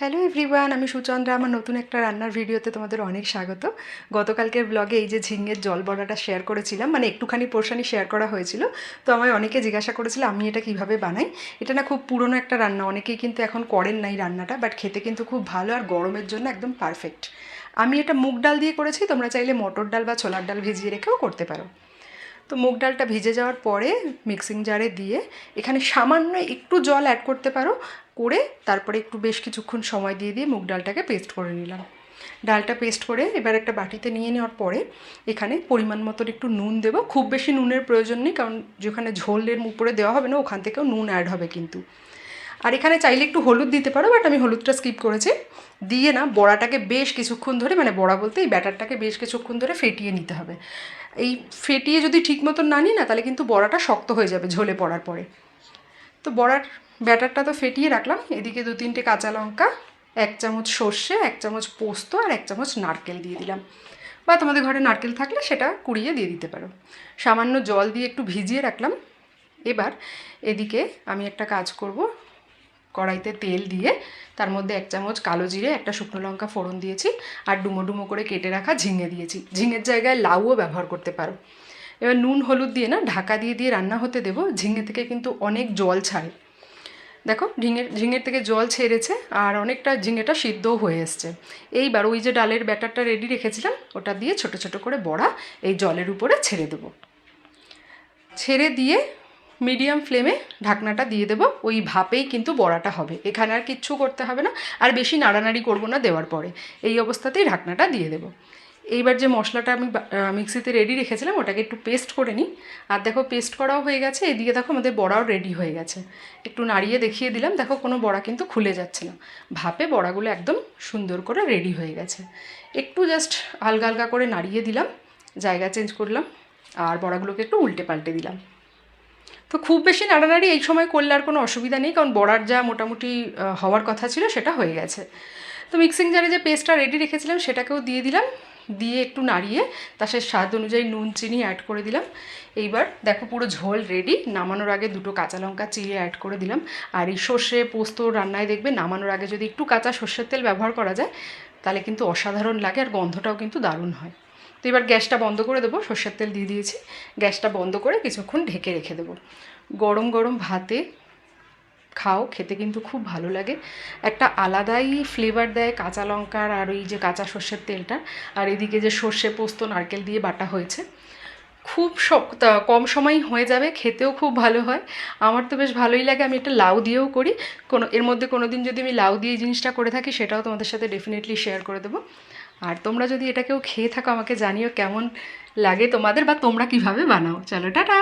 Hello everyone আমি সুচন্দ্রা। আমার নতুন একটা রান্নার ভিডিওতে তোমাদের অনেক স্বাগত। গতকালকের ব্লগে এই যে ঝিঙের জল বড়াটা শেয়ার করেছিলাম মানে একটুখানি পোর্শনই শেয়ার করা হয়েছিল। তো আমায় অনেকে জিজ্ঞাসা করেছিল, আমি এটা কীভাবে বানাই? এটা না খুব পুরনো একটা রান্না। অনেকেই কিন্তু এখন করেন নাই রান্নাটা বাট খেতে কিন্তু খুব ভালো আর গরমের জন্য একদম পারফেক্ট আমি এটা মুগ ডাল দিয়ে করেছি, তোমরা চাইলে মটর ডাল বা ছোলার ডাল ভিজিয়ে রেখেও করতে পারো। তো মুগ ডালটা ভিজে যাওয়ার পরে মিক্সিং জারে দিয়ে এখানে সামান্য একটু জল অ্যাড করতে পারো, করে তারপরে একটু বেশ কিছুক্ষণ সময় দিয়ে দিয়ে মুগ ডালটাকে পেস্ট করে নিলাম। ডালটা পেস্ট করে এবার একটা বাটিতে নিয়ে নেওয়ার পরে এখানে পরিমাণ মতন একটু নুন দেব। খুব বেশি নুনের প্রয়োজন নেই, কারণ যেখানে ঝোলের উপরে দেওয়া হবে না, ওখান থেকেও নুন অ্যাড হবে কিন্তু। আর এখানে চাইলে একটু হলুদ দিতে পারো বাট আমি হলুদটা স্কিপ করেছি। দিয়ে না, বড়াটাকে বেশ কিছুক্ষণ ধরে মানে বড়া বলতে এই ব্যাটারটাকে বেশ কিছুক্ষণ ধরে ফেটিয়ে নিতে হবে। এই ফেটিয়ে যদি ঠিক মতন না নিই না, তাহলে কিন্তু বড়াটা শক্ত হয়ে যাবে ঝোলে পড়ার পরে। তো বড়ার ব্যাটারটা তো ফেটিয়ে রাখলাম। এদিকে দু তিনটে কাঁচা লঙ্কা, এক চামচ সর্ষে, এক চামচ পোস্ত আর এক চামচ নারকেল দিয়ে দিলাম। বা তোমাদের ঘরে নারকেল থাকলে সেটা কুড়িয়ে দিয়ে দিতে পারো। সামান্য জল দিয়ে একটু ভিজিয়ে রাখলাম। এবার এদিকে আমি একটা কাজ করব। কড়াইতে তেল দিয়ে তার মধ্যে এক চামচ কালো জিরে, একটা শুকনো লঙ্কা ফোড়ন দিয়েছি আর ডুমো ডুমো করে কেটে রাখা ঝিঙে দিয়েছি। ঝিঙের জায়গায় লাউও ব্যবহার করতে পারো। এবার নুন, হলুদ দিয়ে না ঢাকা দিয়ে দিয়ে রান্না হতে দেবো। ঝিঙে থেকে কিন্তু অনেক জল ছাড়ে। দেখো ঝিঙের ঝিঙের থেকে জল ছেড়েছে আর অনেকটা ঝিঙেটা সিদ্ধও হয়ে এসছে। এইবার ওই যে ডালের ব্যাটারটা রেডি রেখেছিলাম, ওটা দিয়ে ছোট ছোট করে বড়া এই জলের উপরে ছেড়ে দেবো। ছেড়ে দিয়ে মিডিয়াম ফ্লেমে ঢাকনাটা দিয়ে দেবো। ওই ভাপেই কিন্তু বড়াটা হবে। এখানে আর কিচ্ছু করতে হবে না। আর বেশি নাড়ানাড়ি করব না দেওয়ার পরে। এই অবস্থাতেই ঢাকনাটা দিয়ে দেবো। এইবার যে মশলাটা আমি মিক্সিতে রেডি রেখেছিলাম, ওটাকে একটু পেস্ট করে নিই। আর দেখো পেস্ট করাও হয়ে গেছে। এদিকে দেখো, আমাদের বড়াও রেডি হয়ে গেছে। একটু নাড়িয়ে দেখিয়ে দিলাম। দেখো, কোনো বড়া কিন্তু খুলে যাচ্ছে না। ভাপে বড়াগুলো একদম সুন্দর করে রেডি হয়ে গেছে। একটু জাস্ট হালকা হালকা করে নাড়িয়ে দিলাম। জায়গা চেঞ্জ করলাম। আর বড়াগুলোকে একটু উল্টে পাল্টে দিলাম। তো খুব বেশি নাড়ানাড়ি এই সময় করলে আর কোনো অসুবিধা নেই, কারণ বড়ার যা মোটামুটি হওয়ার কথা ছিল সেটা হয়ে গেছে। তো মিক্সিং জারে যে পেস্টটা রেডি রেখেছিলাম সেটাকেও দিয়ে দিলাম, দিয়ে একটু নাড়িয়ে তার সাথে স্বাদ অনুযায়ী নুন, চিনি অ্যাড করে দিলাম। এইবার দেখো পুরো ঝোল রেডি নামানোর আগে দুটো কাঁচা লঙ্কা চিড়ে অ্যাড করে দিলাম। আর এই সর্ষে পোস্ত রান্নায় দেখবে নামানোর আগে যদি একটু কাঁচা সর্ষের তেল ব্যবহার করা যায়, তাহলে কিন্তু অসাধারণ লাগে আর গন্ধটাও কিন্তু দারুণ হয়। তো এবার গ্যাসটা বন্ধ করে দেবো, সর্ষের তেল দিয়ে দিয়েছি। গ্যাসটা বন্ধ করে কিছুক্ষণ ঢেকে রেখে দেবো। গরম গরম ভাতে খাও, খেতে কিন্তু খুব ভালো লাগে। একটা আলাদাই ফ্লেভার দেয় কাঁচা লঙ্কার আর ওই যে কাঁচা সর্ষের তেলটা। আর এদিকে যে সর্ষে পোস্ত, নারকেল দিয়ে বাটা হয়েছে। খুব কম সময় হয়ে যাবে, খেতেও খুব ভালো হয়। আমার তো বেশ ভালোই লাগে, আমি একটা লাউ দিয়েও করি। কোনো, এর মধ্যে কোনো দিন যদি আমি লাউ দিয়ে জিনিসটা করে থাকি, সেটাও তোমাদের সাথে ডেফিনেটলি শেয়ার করে দেবো। আর তোমরা যদি এটা কেউ খেয়ে থাকো, আমাকে জানিও কেমন লাগে তোমাদের বা তোমরা কীভাবে বানাও। চলো, টাটা!